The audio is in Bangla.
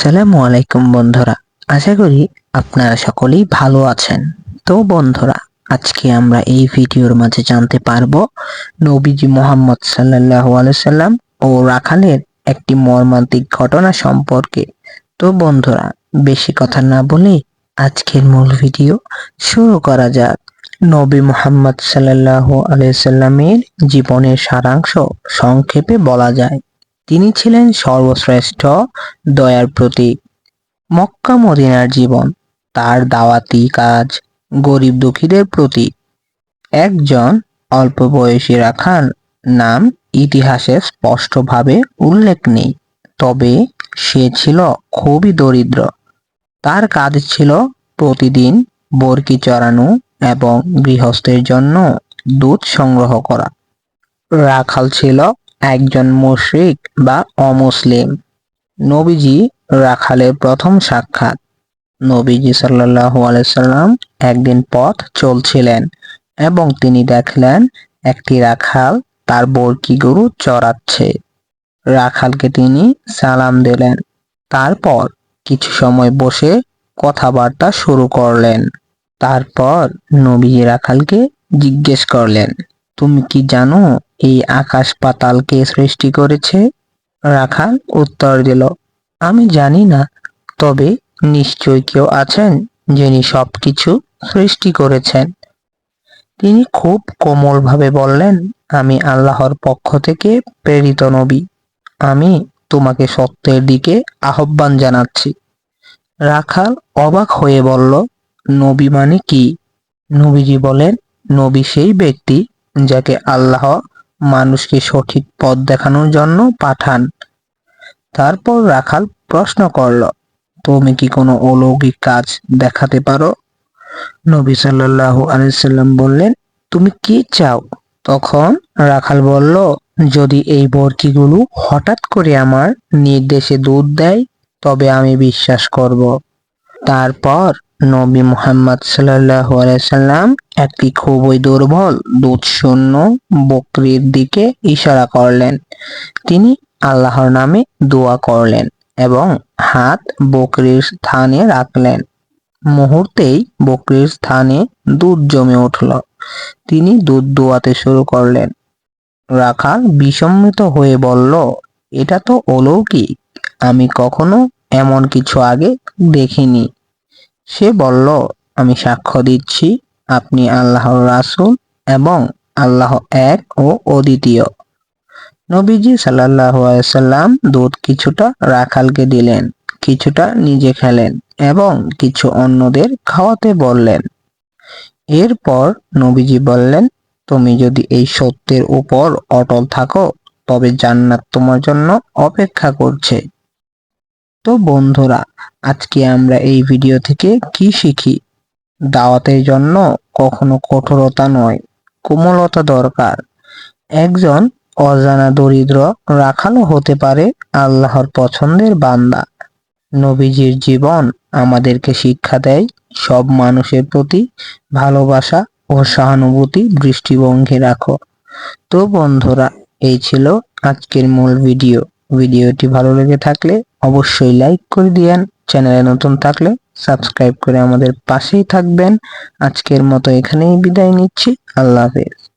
আসসালামু আলাইকুম বন্ধুরা। আশা করি আপনারা সকলেই ভালো আছেন। তো বন্ধুরা, আজকে আমরা এই ভিডিওর মাঝে জানতে পারব নবীজি মোহাম্মদ সাল্লাহ সাল্লাম ও রাখালের একটি মর্মান্তিক ঘটনা সম্পর্কে। তো বন্ধুরা, বেশি কথা না বলে আজকের মূল ভিডিও শুরু করা যাক। নবী মোহাম্মদ সাল্লাহ আলাইসাল্লামের জীবনের সারাংশ সংক্ষেপে বলা যায়। তিনি ছিলেন সর্বশ্রেষ্ঠ দয়ার প্রতীক। মক্কা মদিনার জীবন, তার দাওয়াতি কাজ, গরিব দুঃখীদের প্রতি একজন অল্প বয়সী রাখাল নাম ইতিহাসে স্পষ্টভাবে উল্লেখ নেই, তবে সে ছিল খুবই দরিদ্র। তার কাজ ছিল প্রতিদিন বরকি চড়ানো এবং গৃহস্থের জন্য দুধ সংগ্রহ করা। রাখাল ছিল একজন মুশরিক বা অমুসলিম। নবীজি রাখালের প্রথম সাক্ষাৎ। নবীজি সাল্লাহ আলাইসাল্লাম একদিন পথ চলছিলেন এবং তিনি দেখলেন একটি রাখাল তার বরকি গরু চড়াচ্ছে। রাখালকে তিনি সালাম দিলেন। তারপর কিছু সময় বসে কথাবার্তা শুরু করলেন। তারপর নবীজি রাখালকে জিজ্ঞেস করলেন তুমি কি জানো, এই আকাশ পাতাল কে সৃষ্টি করেছে? রাখাল উত্তর দিল, আমি জানি না, তবে নিশ্চয় কেউ আছেন যিনি সবকিছু সৃষ্টি করেছেন। তিনি খুব কোমলভাবে বললেন, আমি আল্লাহর পক্ষ থেকে প্রেরিত নবী। আমি তোমাকে সত্যের দিকে আহ্বান জানাচ্ছি। রাখাল অবাক হয়ে বলল, নবী মানে কি? নবীজি বলেন, নবী সেই ব্যক্তি যাকে আল্লাহ মানুষকে সঠিক পথ দেখানোর জন্য পাঠান। তারপর রাখাল প্রশ্ন করল, তুমি কি কোনো অলৌকিক কাজ দেখাতে পারো? নবী সাল্লাহ আলাইসাল্লাম বললেন, তুমি কি চাও? তখন রাখাল বলল, যদি এই বরকিগুলো হঠাৎ করে আমার নির্দেশে দুধ দেয়, তবে আমি বিশ্বাস করব। তারপর নবী মুহাম্মদ সাল্লাম একটি খুবই দুর্বল দুধ শূন্য বকরির দিকে ইশারা করলেন। তিনি আল্লাহর নামে দোয়া করলেন এবং হাত বকরির স্থানে রাখলেন। মুহূর্তেই বকরির স্থানে দুধ জমে উঠল। তিনি দুধ দোয়াতে শুরু করলেন। রাখাল বিসম্মিত হয়ে বলল, এটা তো অলৌকিক। আমি কখনো এমন কিছু আগে দেখিনি। সে বলল, আমি সাক্ষ্য দিচ্ছি, আপনি আল্লাহর রাসুল এবং আল্লাহ এক ও অদ্বিতীয়। নবীজি সাল্লাম দুধ কিছুটা রাখালকে দিলেন, কিছুটা নিজে খেলেন এবং কিছু অন্যদের খাওয়াতে বললেন। এরপর নবীজি বললেন, তুমি যদি এই সত্যের উপর অটল থাকো, তবে জান্নাত তোমার জন্য অপেক্ষা করছে। তো বন্ধুরা, আজকে আমরা এই ভিডিও থেকে কি শিখি? দাওয়াতের জন্য কখনো কঠোরতা নয়, কোমলতা দরকার। একজন অজানা দরিদ্র রাখালও হতে পারে আল্লাহর পছন্দের বান্দা। নবীজির জীবন আমাদেরকে শিক্ষা দেয়, সব মানুষের প্রতি ভালোবাসা ও সহানুভূতি দৃষ্টিভঙ্গি রাখো। তো বন্ধুরা, এই ছিল আজকের মূল ভিডিও ভিডিওটি ভালো লেগে থাকলে অবশ্যই লাইক করে দিয়েন। চ্যানেলে নতুন থাকলে সাবস্ক্রাইব করে আমাদের পাশেই থাকবেন। আজকের মতো এখানেই বিদায় নিচ্ছি। আল্লাহ হাফেজ।